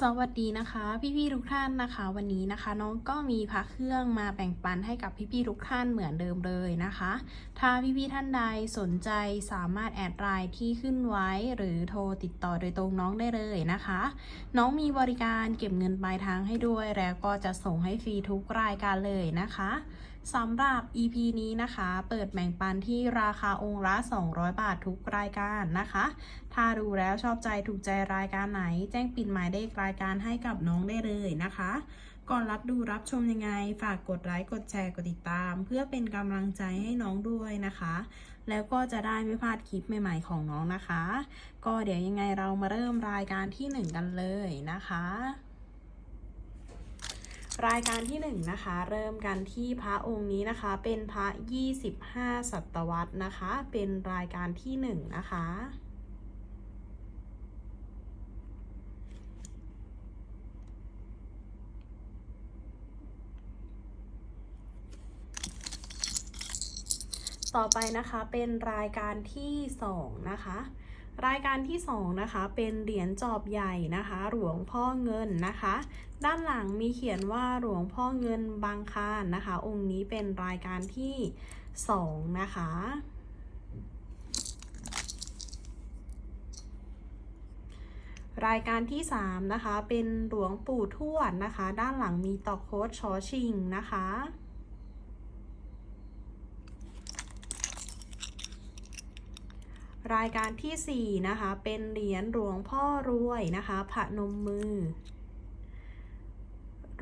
สวัสดีนะคะพี่ๆทุกท่านนะคะ วันนี้นะคะ น้องก็มีพระเครื่องมาแบ่งปันให้กับพี่ๆทุกท่านเหมือนเดิมเลยนะคะ ถ้าพี่ๆท่านใดสนใจสามารถแอดไลน์ที่ขึ้นไว้ หรือโทรติดต่อโดยตรงน้องได้เลยนะคะ น้องมีบริการเก็บเงินปลายทางให้ด้วย แล้วก็จะส่งให้ฟรีทุกรายการเลยนะคะสำหรับ EP นี้นะคะ เปิดแบ่งปันที่ราคาองค์ละ 200 บาททุกรายการนะคะ ถ้าดูแล้วชอบใจถูกใจรายการไหน แจ้งปิดหมายเลขรายการให้กับน้องได้เลยนะคะ ก่อนรับดูรับชมยังไง ฝากกดไลค์กดแชร์กดติดตาม เพื่อเป็นกำลังใจให้น้องด้วยนะคะ แล้วก็จะได้ไม่พลาดคลิปใหม่ๆของน้องนะคะ ก็เดี๋ยวยังไงเรามาเริ่มรายการที่ 1 กันเลยนะคะรายการที่1นะคะ เริ่มกันที่พระองค์นี้นะคะ เป็นพระ 25 ศตวรรษนะคะ เป็นรายการที่1นะคะ ต่อไปนะคะเป็นรายการที่2นะคะรายการที่2นะคะเป็นเหรียญจอบใหญ่นะคะ หลวงพ่อเงินนะคะ ด้านหลังมีเขียนว่าหลวงพ่อเงินบางคานนะคะ องค์นี้เป็นรายการที่2นะคะรายการที่ 3 นะคะ เป็นหลวงปู่ทวดนะคะ ด้านหลังมีตอกโค้ดชอชิงนะคะ รายการที่ 4 นะคะ เป็นเหรียญหลวงพ่อรวยนะคะพนมมือ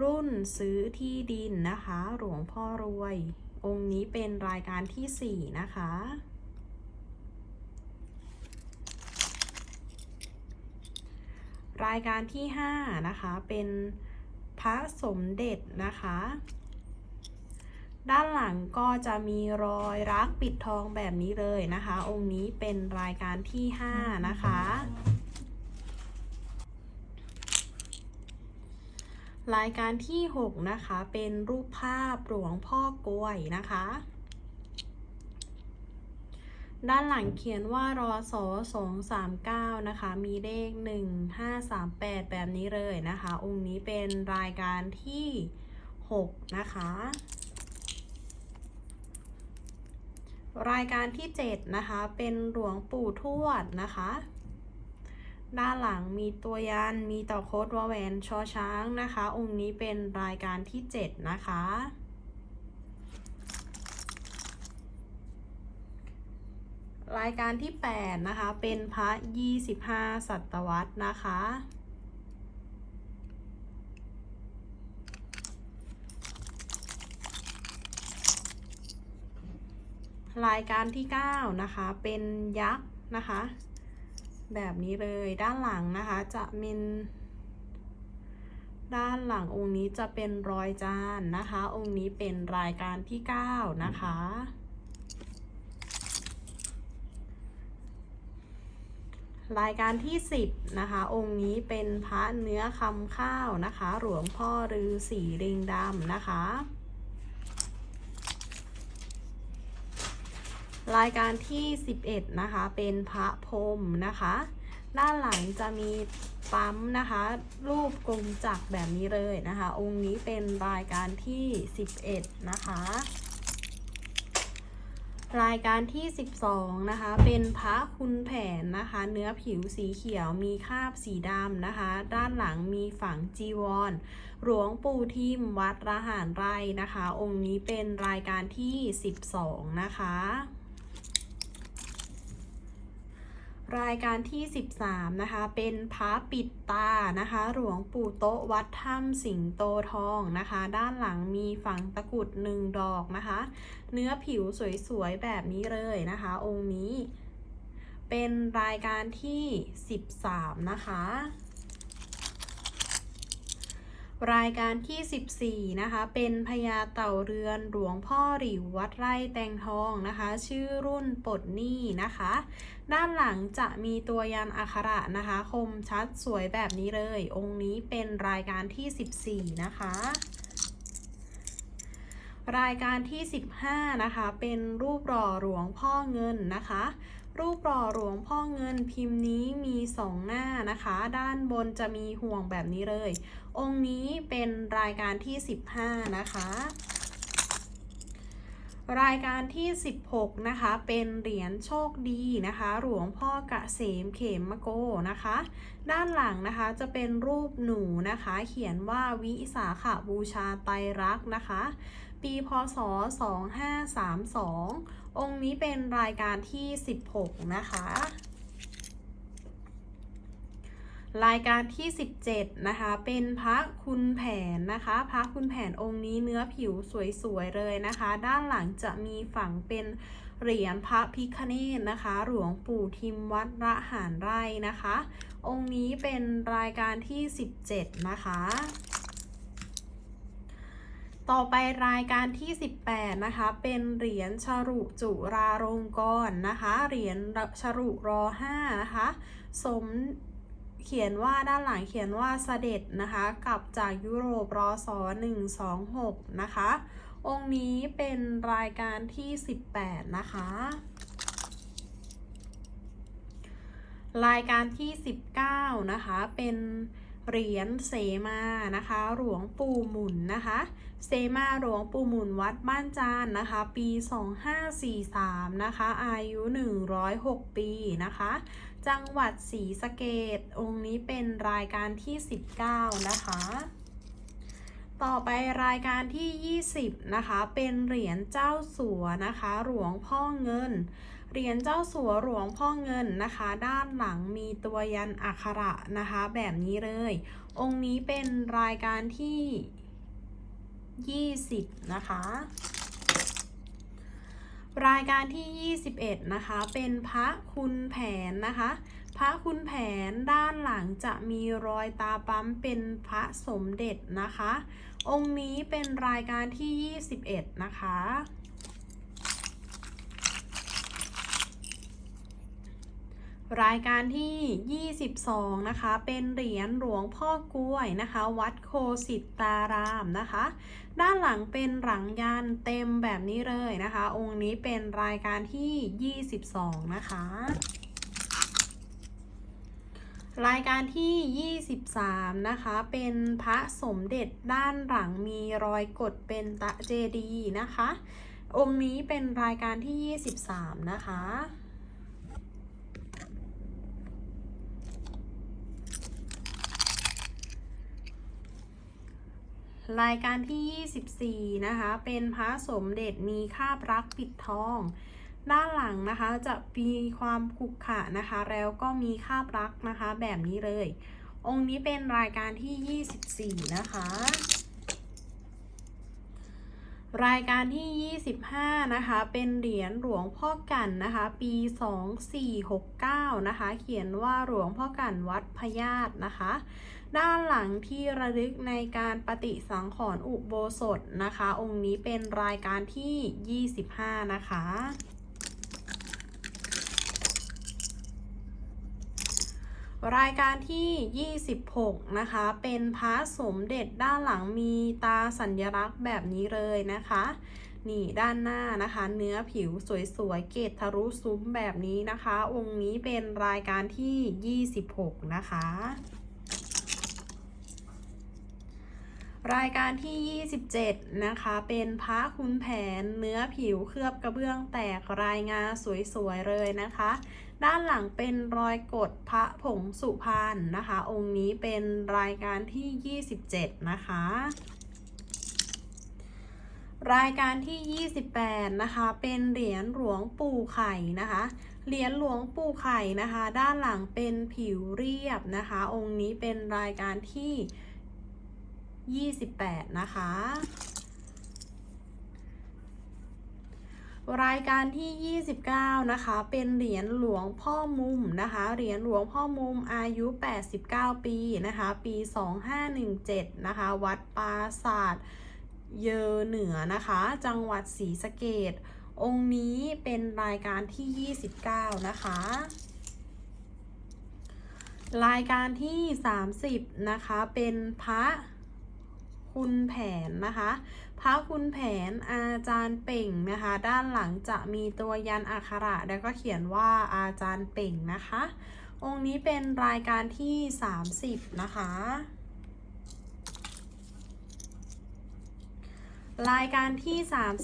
รุ่นซื้อที่ดินนะคะ หลวงพ่อรวย องค์นี้เป็นรายการที่ 4 นะคะ รายการที่ 5 นะคะ เป็นพระสมเด็จนะคะ ด้านหลังก็จะมีรอยรักปิดทองแบบนี้เลยนะคะ องค์นี้เป็นรายการที่ 5 นะคะ รายการที่ 6 นะคะ เป็นรูปภาพหลวงพ่อกล้วยนะคะ ด้านหลังเขียนว่ารอสอ239นะคะ มีเลข1538แบบนี้เลยนะคะ องค์นี้เป็นรายการที่6นะคะ รายการที่ 7 นะคะ เป็นหลวงปู่ทวดนะคะ ด้านหลังมีตัวยัน มีต่อโคดวาแหวนชอช้างนะคะ องค์นี้เป็นรายการที่ 7 นะคะ รายการที่ 8 นะคะ เป็นพระ 25ศตวรรษนะคะ รายการที่ 9 นะคะ เป็นยักษ์นะคะ แบบนี้เลยด้านหลังนะคะจะมีด้านหลังองค์นี้จะเป็นรอยจานนะคะ องค์นี้เป็นรายการที่ 9 นะคะ รายการที่ 10 นะคะ องค์นี้เป็นพระเนื้อคำข้าวนะคะ หลวงพ่อฤาษีริงดำนะคะ รายการที่ 11 นะคะ เป็นพระพรมนะคะ ด้านหลังจะมีปั๊มนะคะ รูปกลมจักรแบบนี้เลยนะคะ องค์นี้เป็นรายการที่ 11 นะคะ รายการที่ 12 นะคะ เป็นพระคุณแผนนะคะ เนื้อผิวสีเขียวมีคราบสีดำนะคะ ด้านหลังมีฝังจีวร หลวงปู่ทิมวัดระหารไรนะคะ องค์นี้เป็นรายการที่ 12 นะคะ รายการที่ 13 นะคะ เป็นพระปิดตานะคะ หลวงปู่โต๊ะวัดถ้ำสิงโตทองนะคะ ด้านหลังมีฝังตะกุดหนึ่งดอกนะคะ เนื้อผิวสวยๆ แบบนี้เลยนะคะ องค์นี้ เป็นรายการที่ 13 นะคะ รายการที่ 14 นะคะ เป็นพญาเต่าเรือนหลวงพ่อหลิววัดไร่แตงทองนะคะ ชื่อรุ่นปดหนี้นะคะ ด้านหลังจะมีตัวยันอักขระนะคะ คมชัดสวยแบบนี้เลย องค์นี้เป็นรายการที่ 14 นะคะ รายการที่ 15 นะคะ เป็นรูปหล่อหลวงพ่อเงินนะคะรูปหล่อหลวงพ่อเงินพิมพ์นี้มีสองหน้านะคะ ด้านบนจะมีห่วงแบบนี้เลย องค์นี้เป็นรายการที่ 15 นะคะ รายการที่ 16 นะคะ เป็นเหรียญโชคดีนะคะ หลวงพ่อกะเสมเขมมะโกนะคะ ด้านหลังนะคะจะเป็นรูปหนูนะคะ เขียนว่าวิสาขบูชาไตรรักษ์นะคะ ปีพศ 2532 องค์นี้เป็นรายการที่ 16 นะคะ รายการที่ 17 นะคะ เป็นพระคุณแผนนะคะ พระคุณแผนองค์นี้เนื้อผิวสวยๆเลยนะคะ ด้านหลังจะมีฝังเป็นเหรียญพระพิคเนตนะคะ หลวงปู่ทิมวัดระหารไร่นะคะ องค์นี้เป็นรายการที่ 17 นะคะ ต่อไปรายการที่ 18 นะคะ เป็นเหรียญฉรุจุราลงกรณ์นะคะ เหรียญฉรุรอ5นะคะ สม เขียนว่าด้านหลังเขียนว่าเสด็จนะคะกลับจากยุโรปรอศ126 นะคะ องค์นี้เป็นรายการที่ 18 นะคะ รายการที่ 19 นะคะ เป็นเหรียญเสมานะคะ หลวงปู่หมุนนะคะ เสมาหลวงปู่หมุนวัดบ้านจานนะคะ ปี 2543 นะคะ อายุ 106 ปีนะคะ จังหวัดศรีสะเกดองค์นี้เป็นรายการที่ 19 นะคะ ต่อไปรายการที่ 20 นะคะ เป็นเหรียญเจ้าสัวนะคะ หลวงพ่อเงิน เหรียญเจ้าสัวหลวงพ่อเงินนะคะ ด้านหลังมีตัวยันอักขระนะคะ แบบนี้เลย องค์นี้เป็นรายการที่ 20 นะคะ รายการที่ 21 นะคะ เป็นพระคุณแผนนะคะ พระคุณแผนด้านหลังจะมีรอยตาปั๊มเป็นพระสมเด็จนะคะ องค์นี้เป็นรายการที่ 21 นะคะ รายการที่ 22 นะคะ เป็นเหรียญหลวงพ่อกล้วยนะคะ วัดโคสิตารามนะคะ ด้านหลังเป็นหลังยันเต็มแบบนี้เลยนะคะ องค์นี้เป็นรายการที่ 22 นะคะ รายการที่ 23 นะคะ เป็นพระสมเด็จด้านหลังมีรอยกดเป็นตะเจดีนะคะ องค์นี้เป็นรายการที่ 23 นะคะ รายการที่ 24 นะคะ เป็นพระสมเด็จมีคาบรักปิดทอง ด้านหลังนะคะจะมีความขรุขะนะคะ แล้วก็มีคาบรักนะคะแบบนี้เลย องค์นี้เป็นรายการที่ 24 นะคะ รายการที่ 25 นะคะ เป็นเหรียญหลวงพ่อกันนะคะ ปี 2469 นะคะ เขียนว่าหลวงพ่อกันวัดพญาตนะคะ ด้านหลังที่ระลึกในการปฏิสังขรณ์อุโบสถนะคะ องค์นี้เป็นรายการที่ 25 นะคะ รายการที่ 26 นะคะ เป็นพระสมเด็จด้านหลังมีตาสัญลักษณ์แบบนี้เลยนะคะ นี่ด้านหน้านะคะ เนื้อผิวสวยๆ เกตทะลุซุ้มแบบนี้นะคะ องค์นี้เป็นรายการที่ 26 นะคะ รายการที่ 27 นะคะ เป็นพระคุณแผนเนื้อผิวเคลือบกระเบื้องแตกรายงาสวยๆ เลยนะคะ ด้านหลังเป็นรอยกดพระผงสุพรรณนะคะ องค์นี้เป็นรายการที่ 27 นะคะ รายการที่ 28 นะคะ เป็นเหรียญหลวงปู่ไข่นะคะ เหรียญหลวงปู่ไข่นะคะ ด้านหลังเป็นผิวเรียบนะคะ องค์นี้เป็นรายการที่ 28 นะคะ รายการที่ 29 นะคะ เป็นเหรียญหลวงพ่อมุมนะคะ เหรียญหลวงพ่อมุมอายุ 89 ปีนะคะ ปี 2517 นะคะ วัดปราศาสตร์เยอเหนือนะคะ จังหวัดศรีสะเกดองค์นี้เป็นรายการที่ 29 นะคะ รายการที่ 30 นะคะ เป็นพระคุณแผนนะคะ พระคุณแผนอาจารย์เป่งนะคะ ด้านหลังจะมีตัวยันอักขระ แล้วก็เขียนว่าอาจารย์เป่งนะคะ องค์นี้เป็นรายการที่ 30 นะคะ รายการที่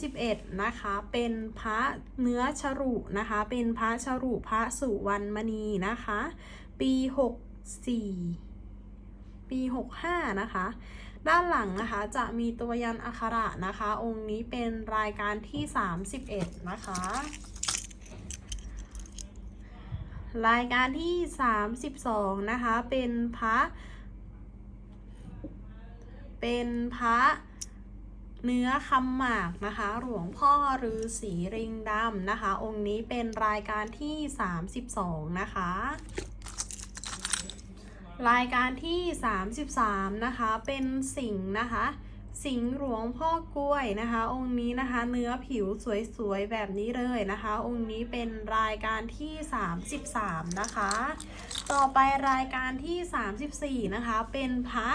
31 นะคะ เป็นพระเนื้อฉรุนะคะ เป็นพระฉรุพระสุวรรณมณีนะคะ ปี 64 ปี 65 นะคะ ด้านหลังนะคะจะมีตัวยันอักขระนะคะ องค์นี้เป็นรายการที่ 31 นะคะ รายการที่ 32 นะคะ เป็นพระ เป็นพระเนื้อคำหมากนะคะ หลวงพ่อฤาษีริงดำนะคะ องค์นี้เป็นรายการที่ 32 นะคะ รายการที่ 33 นะคะ เป็นสิงห์นะคะ สิงห์หลวงพ่อกล้วยนะคะ องค์นี้นะคะ เนื้อผิวสวยๆ แบบนี้เลยนะคะ องค์นี้เป็นรายการที่ 33 นะคะ ต่อไปรายการที่ 34 นะคะ เป็นพระ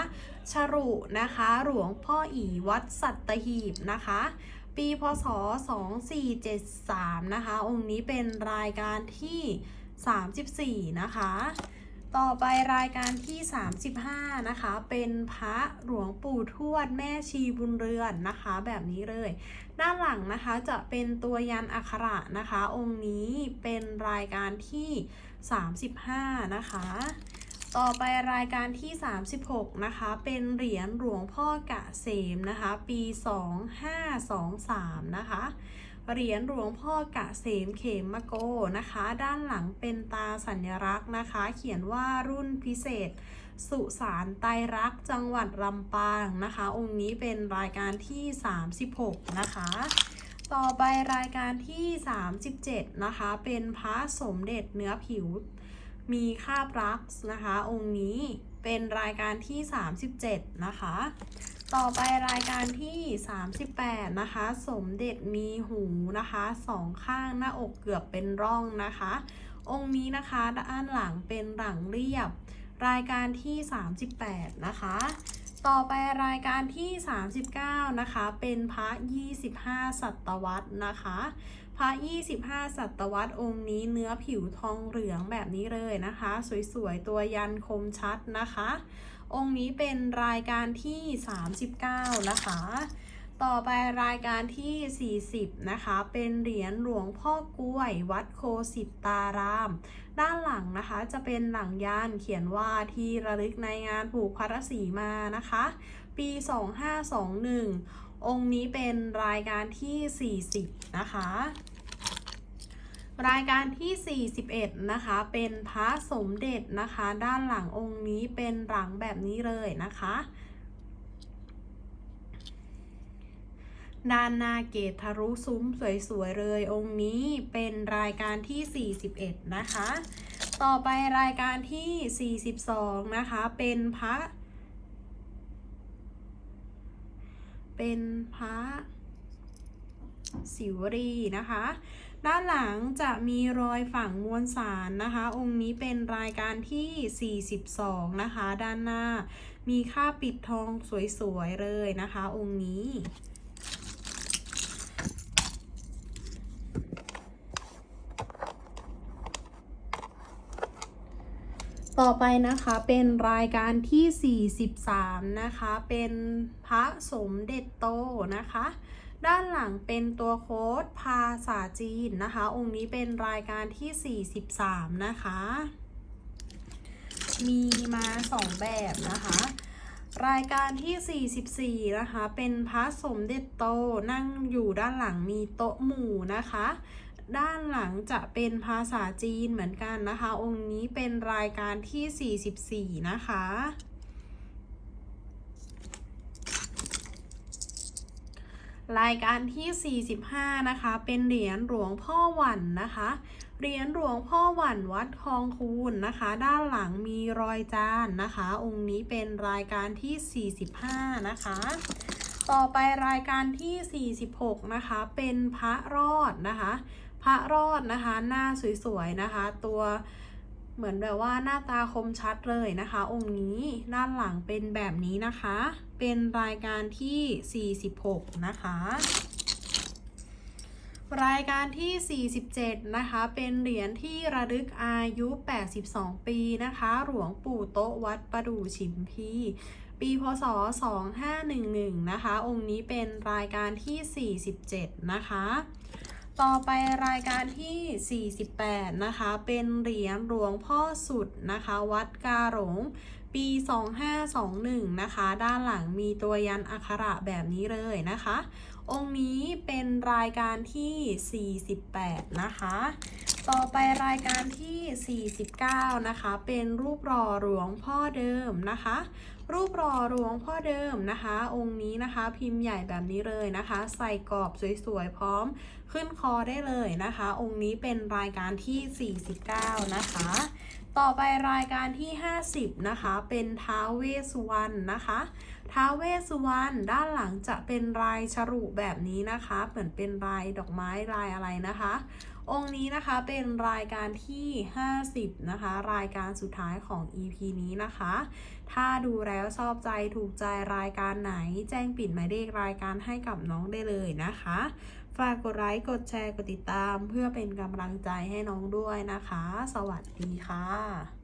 ฉรุนะคะ หลวงพ่ออีวัดสัตหีบนะคะ ปีพศ 2473 นะคะ องค์นี้เป็นรายการที่ 34 นะคะ ต่อไปรายการที่ 35 นะคะ เป็นพระหลวงปู่ทวดแม่ชีบุญเรือนนะคะ แบบนี้เลย ด้านหลังนะคะจะเป็นตัวยันอักขระนะคะ องค์นี้เป็นรายการที่ 35 นะคะ ต่อไปรายการที่ 36 นะคะ เป็นเหรียญหลวงพ่อกะเสมนะคะ ปี 2523 นะคะ เหรียญหลวงพ่อกะเสมเขมมะโกนะคะ ด้านหลังเป็นตาสัญลักษณ์นะคะ เขียนว่ารุ่นพิเศษ สุสานไตรักษ์จังหวัดลำปางนะคะ องค์นี้เป็นรายการที่ 36 นะคะ ต่อไปรายการที่ 37 นะคะ เป็นพระสมเด็จเนื้อผิว มีคาบรักษ์นะคะ องค์นี้เป็นรายการที่ 37 นะคะ ต่อไปรายการที่ 38 นะคะ สมเด็จมีหูนะคะสองข้างหน้าอกเกือบเป็นร่องนะคะ องค์นี้นะคะด้านหลังเป็นหลังเรียบ รายการที่ 38 นะคะ ต่อไปรายการที่ 39 นะคะ เป็นพระ 25ศตวรรษนะคะ พระ 25ศตวรรษองค์นี้เนื้อผิวทองเหลืองแบบนี้เลยนะคะ สวยๆ ตัวยันคมชัดนะคะ องค์นี้เป็นรายการที่ 39 นะคะ ต่อไปรายการที่ 40 นะคะ เป็นเหรียญหลวงพ่อกล้วยวัดโคสิตาราม ด้านหลังนะคะจะเป็นหลังยานเขียนว่าที่ระลึกในงานผูกพัทสีมานะคะ ปี 2521 องค์นี้เป็นรายการที่ 40 นะคะ รายการที่ 41 นะคะ เป็นพระสมเด็จนะคะ ด้านหลังองค์นี้เป็นหลังแบบนี้เลยนะคะ ด้านหน้าเกตทะลุซุ้มสวยๆเลยองค์นี้เป็นรายการที่ 41 นะคะ ต่อไปรายการที่ 42 นะคะ เป็นพระ เป็นพระสิวรีนะคะ ด้านหลังจะมีรอยฝังมวลสารนะคะ องค์นี้เป็นรายการที่ 42 นะคะ ด้านหน้า มีค่าปิดทองสวยๆเลยนะคะ องค์นี้ต่อไปนะคะเป็นรายการที่ 43 นะคะ เป็นพระสมเด็จโตนะคะ ด้านหลังเป็นตัวโค้ดภาษาจีนนะคะ องค์นี้เป็นรายการที่ 43 นะคะ มีมาสองแบบนะคะ รายการที่ 44 นะคะ เป็นพระสมเด็จโตนั่งอยู่ด้านหลังมีโต๊ะหมู่นะคะด้านหลังจะเป็นภาษาจีนเหมือนกันนะคะ องค์นี้เป็นรายการที่ 44 นะคะ รายการที่ 45 นะคะ เป็นเหรียญหลวงพ่อหวันนะคะ เหรียญหลวงพ่อหวันวัดคลองคูนนะคะ ด้านหลังมีรอยจานนะคะ องค์นี้เป็นรายการที่ 45 นะคะ ต่อไปรายการที่ 46 นะคะ เป็นพระรอดนะคะ พระรอดนะคะ หน้าสวยๆนะคะ ตัว เหมือนแบบว่าหน้าตาคมชัดเลยนะคะ องค์นี้ด้านหลังเป็นแบบนี้นะคะ เป็นรายการที่ 46 นะคะ รายการที่ 47 นะคะ เป็นเหรียญที่ระลึกอายุ 82 ปีนะคะ หลวงปู่โต๊ะวัดประดู่ฉิมพีปีพศ 2511 นะคะ องค์นี้เป็นรายการที่ 47 นะคะ ต่อไปรายการที่ 48 นะคะ เป็นเหรียญหลวงพ่อสุดนะคะ วัดกาหลงปี 2521 นะคะ ด้านหลังมีตัวยันอักขระแบบนี้เลยนะคะ องค์นี้เป็นรายการที่ 48 นะคะ ต่อไปรายการที่ 49 นะคะ เป็นรูปหล่อหลวงพ่อเดิมนะคะ รูปหล่อหลวงพ่อเดิมนะคะ องค์นี้นะคะ พิมพ์ใหญ่แบบนี้เลยนะคะ ใส่กรอบสวยๆ พร้อมขึ้นคอได้เลยนะคะ องค์นี้เป็นรายการที่ 49 นะคะ ต่อไปรายการที่ 50 นะคะ เป็นท้าวเวสวรรณนะคะท้าวเวสวรรณด้านหลังจะเป็นลายฉลุแบบนี้นะคะ เหมือนเป็นลายดอกไม้ลายอะไรนะคะ องค์นี้นะคะเป็นรายการที่ 50 นะคะ รายการสุดท้ายของ EP นี้นะคะ ถ้าดูแล้วชอบใจถูกใจรายการไหน แจ้งปิดหมายเลขรายการให้กับน้องได้เลยนะคะ ฝากกดไลค์กดแชร์กดติดตาม เพื่อเป็นกำลังใจให้น้องด้วยนะคะ สวัสดีค่ะ